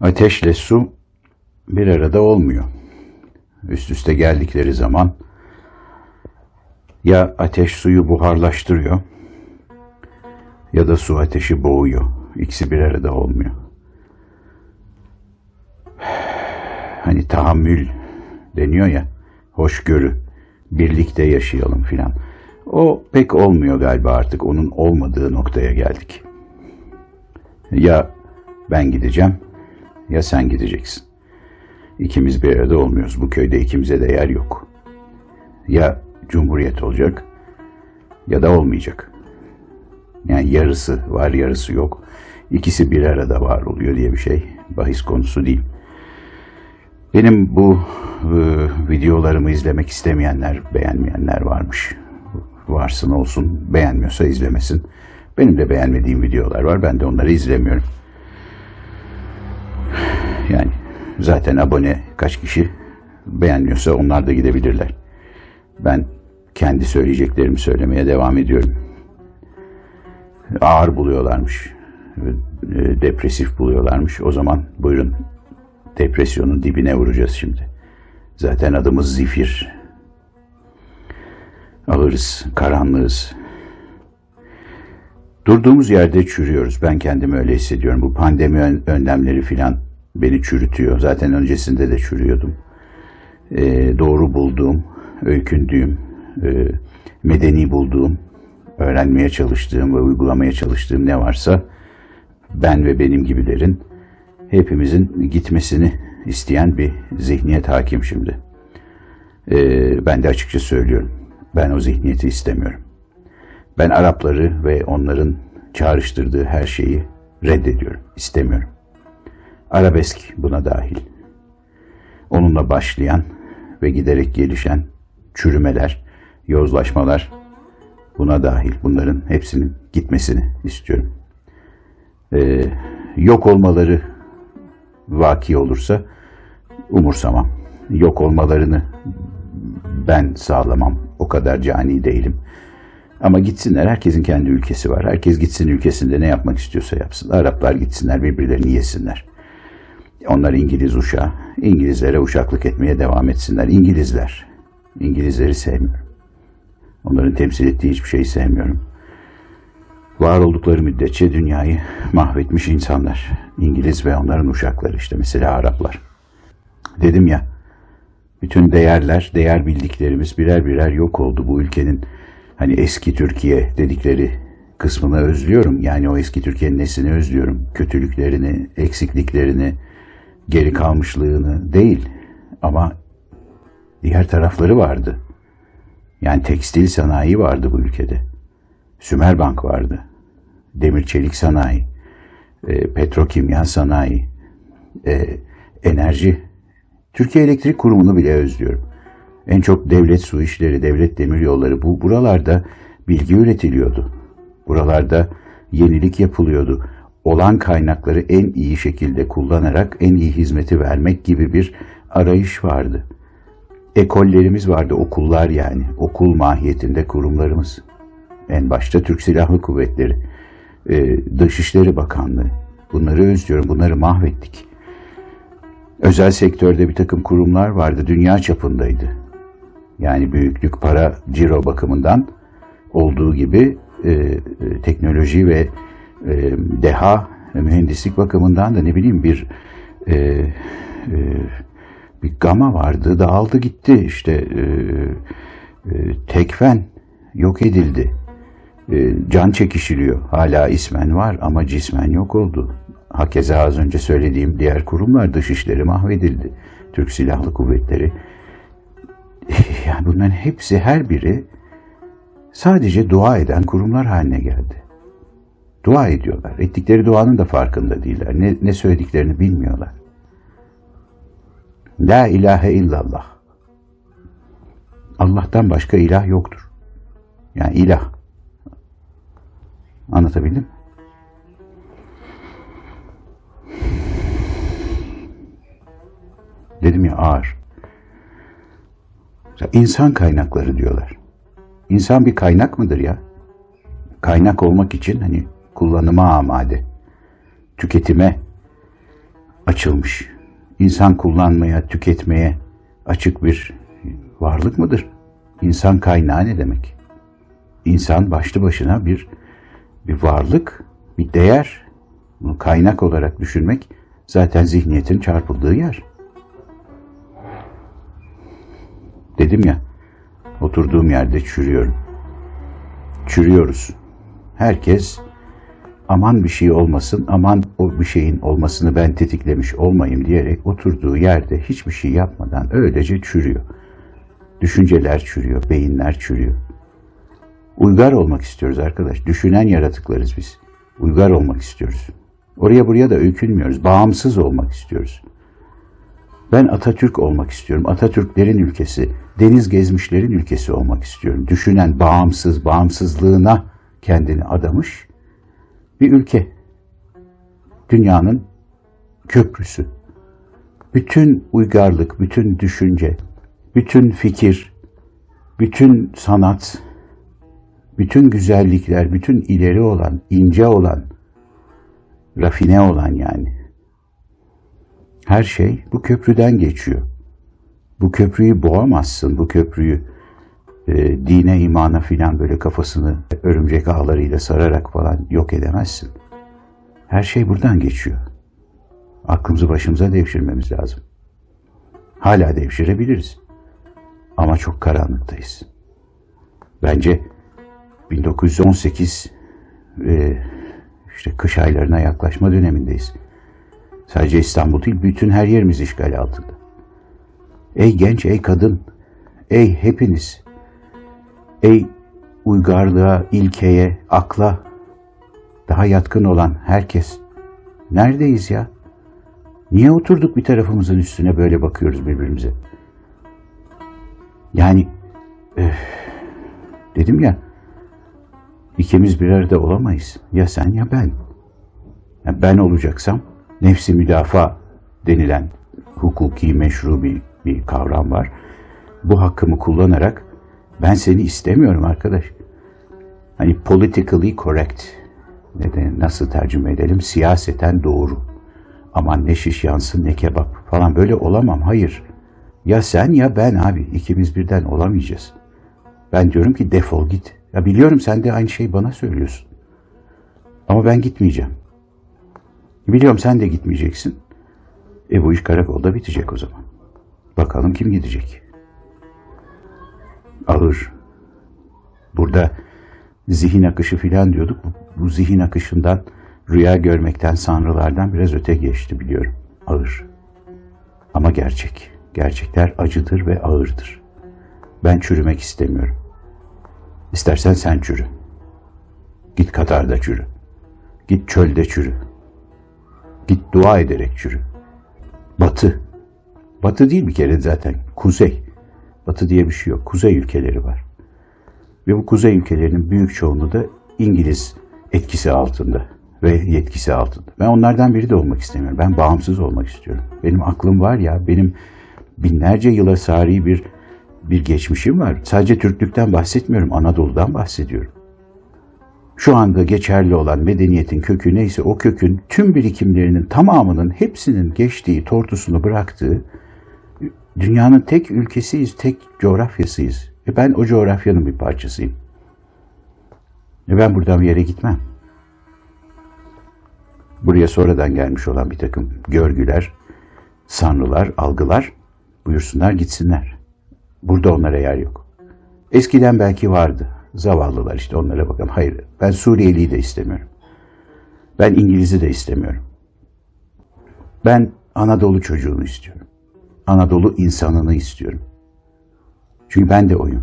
Ateşle su bir arada olmuyor. Üst üste geldikleri zaman ya ateş suyu buharlaştırıyor ya da su ateşi boğuyor. İkisi bir arada olmuyor. Hani tahammül deniyor ya, hoşgörü, birlikte yaşayalım filan. O pek olmuyor galiba artık. Onun olmadığı noktaya geldik. Ya ben gideceğim ya sen gideceksin. İkimiz bir arada olmuyoruz. Bu köyde ikimize de yer yok. Ya cumhuriyet olacak ya da olmayacak. Yani yarısı var yarısı yok. İkisi bir arada var oluyor diye bir şey bahis konusu değil. Benim bu e, videolarımı izlemek istemeyenler, beğenmeyenler varmış. Varsın olsun, beğenmiyorsa izlemesin. Benim de beğenmediğim videolar var. Ben de onları izlemiyorum. Yani zaten abone kaç kişi beğenmiyorsa onlar da gidebilirler. Ben kendi söyleyeceklerimi söylemeye devam ediyorum. Ağır buluyorlarmış. e, Depresif buluyorlarmış. O zaman buyurun depresyonun dibine vuracağız şimdi. Zaten adımız zifir. Ağırız, karanlığız. Durduğumuz yerde çürüyoruz. Ben kendimi öyle hissediyorum. Bu pandemi ön- önlemleri filan beni çürütüyor. Zaten öncesinde de çürüyordum. Ee, doğru bulduğum, öykündüğüm, e, medeni bulduğum, öğrenmeye çalıştığım ve uygulamaya çalıştığım ne varsa ben ve benim gibilerin hepimizin gitmesini isteyen bir zihniyet hakim şimdi. Ee, ben de açıkça söylüyorum. Ben o zihniyeti istemiyorum. Ben Arapları ve onların çağrıştırdığı her şeyi reddediyorum, istemiyorum. Arabesk buna dahil. Onunla başlayan ve giderek gelişen çürümeler, yozlaşmalar buna dahil. Bunların hepsinin gitmesini istiyorum. Ee, yok olmaları vaki olursa umursamam. Yok olmalarını ben sağlamam. O kadar cani değilim. Ama gitsinler. Herkesin kendi ülkesi var. Herkes gitsin ülkesinde ne yapmak istiyorsa yapsın. Araplar gitsinler birbirlerini yesinler. Onlar İngiliz uşağı. İngilizlere uşaklık etmeye devam etsinler. İngilizler. İngilizleri sevmiyorum. Onların temsil ettiği hiçbir şeyi sevmiyorum. Var oldukları müddetçe dünyayı mahvetmiş insanlar. İngiliz ve onların uşakları işte mesela Araplar. Dedim ya, bütün değerler, değer bildiklerimiz birer birer yok oldu. Bu ülkenin hani eski Türkiye dedikleri kısmını özlüyorum. Yani o eski Türkiye'nin nesini özlüyorum. Kötülüklerini, eksikliklerini, geri kalmışlığını değil. Ama diğer tarafları vardı. Yani tekstil sanayi vardı bu ülkede. Sümerbank vardı. Demir çelik sanayi, e, petrokimya sanayi, e, enerji. Türkiye Elektrik Kurumu'nu bile özlüyorum. En çok devlet su işleri, devlet demir yolları bu buralarda bilgi üretiliyordu. Buralarda yenilik yapılıyordu. Olan kaynakları en iyi şekilde kullanarak en iyi hizmeti vermek gibi bir arayış vardı. Ekollerimiz vardı, okullar yani. Okul mahiyetinde kurumlarımız. En başta Türk Silahlı Kuvvetleri, e, Dışişleri Bakanlığı. Bunları özlüyorum, bunları mahvettik. Özel sektörde bir takım kurumlar vardı, dünya çapındaydı. Yani büyüklük, para, ciro bakımından olduğu gibi e, e, teknoloji ve e, deha, e, mühendislik bakımından da ne bileyim bir e, e, bir gama vardı, dağıldı gitti. İşte e, e, tekfen yok edildi. E, can çekişiliyor. Hala ismen var ama cismen yok oldu. Hakeza az önce söylediğim diğer kurumlar dışişleri mahvedildi. Türk Silahlı Kuvvetleri. Yani bunların hepsi her biri sadece dua eden kurumlar haline geldi. Dua ediyorlar. Ettikleri duanın da farkında değiller. Ne, ne söylediklerini bilmiyorlar. La ilahe illallah. Allah'tan başka ilah yoktur. Yani ilah. Anlatabildim mi? Dedim ya ağır. İnsan kaynakları diyorlar. İnsan bir kaynak mıdır ya? Kaynak olmak için hani kullanıma amade, tüketime açılmış. İnsan kullanmaya, tüketmeye açık bir varlık mıdır? İnsan kaynağı ne demek? İnsan başlı başına bir bir varlık, bir değer. Bunu kaynak olarak düşünmek zaten zihniyetin çarpıldığı yer. Dedim ya, oturduğum yerde çürüyorum. Çürüyoruz. Herkes aman bir şey olmasın, aman o bir şeyin olmasını ben tetiklemiş olmayayım diyerek oturduğu yerde hiçbir şey yapmadan öylece çürüyor. Düşünceler çürüyor, beyinler çürüyor. Uygar olmak istiyoruz arkadaş. Düşünen yaratıklarız biz. Uygar olmak istiyoruz. Oraya buraya da öykünmüyoruz. Bağımsız olmak istiyoruz. Ben Atatürk olmak istiyorum. Atatürklerin ülkesi, deniz gezmişlerin ülkesi olmak istiyorum. Düşünen, bağımsız, bağımsızlığına kendini adamış bir ülke. Dünyanın köprüsü. Bütün uygarlık, bütün düşünce, bütün fikir, bütün sanat, bütün güzellikler, bütün ileri olan, ince olan, rafine olan yani. Her şey bu köprüden geçiyor. Bu köprüyü boğamazsın, bu köprüyü e, dine, imana filan böyle kafasını örümcek ağlarıyla sararak falan yok edemezsin. Her şey buradan geçiyor. Aklımızı başımıza devşirmemiz lazım. Hala devşirebiliriz. Ama çok karanlıktayız. Bence 1918 e, işte kış aylarına yaklaşma dönemindeyiz. Sadece İstanbul değil, bütün her yerimiz işgal altında. Ey genç, ey kadın, ey hepiniz, ey uygarlığa, ilkeye, akla daha yatkın olan herkes. Neredeyiz ya? Niye oturduk bir tarafımızın üstüne böyle bakıyoruz birbirimize? Yani öf, dedim ya ikimiz bir arada olamayız. Ya sen ya ben. Ya ben olacaksam nefsi müdafaa denilen hukuki meşru bir, bir kavram var. Bu hakkımı kullanarak ben seni istemiyorum arkadaş. Hani politically correct ne de nasıl tercüme edelim? Siyaseten doğru. Aman ne şiş yansın ne kebap falan böyle olamam. Hayır. Ya sen ya ben abi ikimiz birden olamayacağız. Ben diyorum ki defol git. Ya biliyorum sen de aynı şeyi bana söylüyorsun. Ama ben gitmeyeceğim. Biliyorum sen de gitmeyeceksin. E bu iş karakolda bitecek o zaman. Bakalım kim gidecek? Ağır. Burada zihin akışı filan diyorduk. Bu, bu zihin akışından, rüya görmekten, sanrılardan biraz öte geçti biliyorum. Ağır. Ama gerçek. Gerçekler acıdır ve ağırdır. Ben çürümek istemiyorum. İstersen sen çürü. Git Katar'da çürü. Git çölde çürü. Git dua ederek çürü. Batı. Batı değil bir kere zaten. Kuzey. Batı diye bir şey yok. Kuzey ülkeleri var. Ve bu kuzey ülkelerinin büyük çoğunluğu da İngiliz etkisi altında ve yetkisi altında. Ben onlardan biri de olmak istemiyorum. Ben bağımsız olmak istiyorum. Benim aklım var ya, benim binlerce yıla sari bir bir geçmişim var. Sadece Türklükten bahsetmiyorum, Anadolu'dan bahsediyorum. Şu anda geçerli olan medeniyetin kökü neyse o kökün tüm birikimlerinin tamamının hepsinin geçtiği, tortusunu bıraktığı dünyanın tek ülkesiyiz, tek coğrafyasıyız. E ben o coğrafyanın bir parçasıyım. E ben buradan bir yere gitmem. Buraya sonradan gelmiş olan bir takım görgüler, sanrılar, algılar buyursunlar gitsinler. Burada onlara yer yok. Eskiden belki vardı. Zavallılar işte onlara bakalım. Hayır ben Suriyeliyi de istemiyorum. Ben İngiliz'i de istemiyorum. Ben Anadolu çocuğunu istiyorum. Anadolu insanını istiyorum. Çünkü ben de oyum.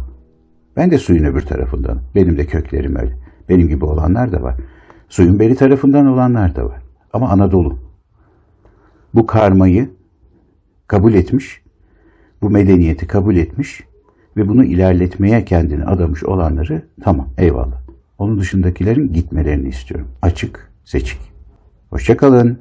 Ben de suyun öbür tarafından. Benim de köklerim öyle. Benim gibi olanlar da var. Suyun beri tarafından olanlar da var. Ama Anadolu. Bu karmayı kabul etmiş, bu medeniyeti kabul etmiş ve bunu ilerletmeye kendini adamış olanları tamam eyvallah. Onun dışındakilerin gitmelerini istiyorum. Açık, seçik. Hoşçakalın.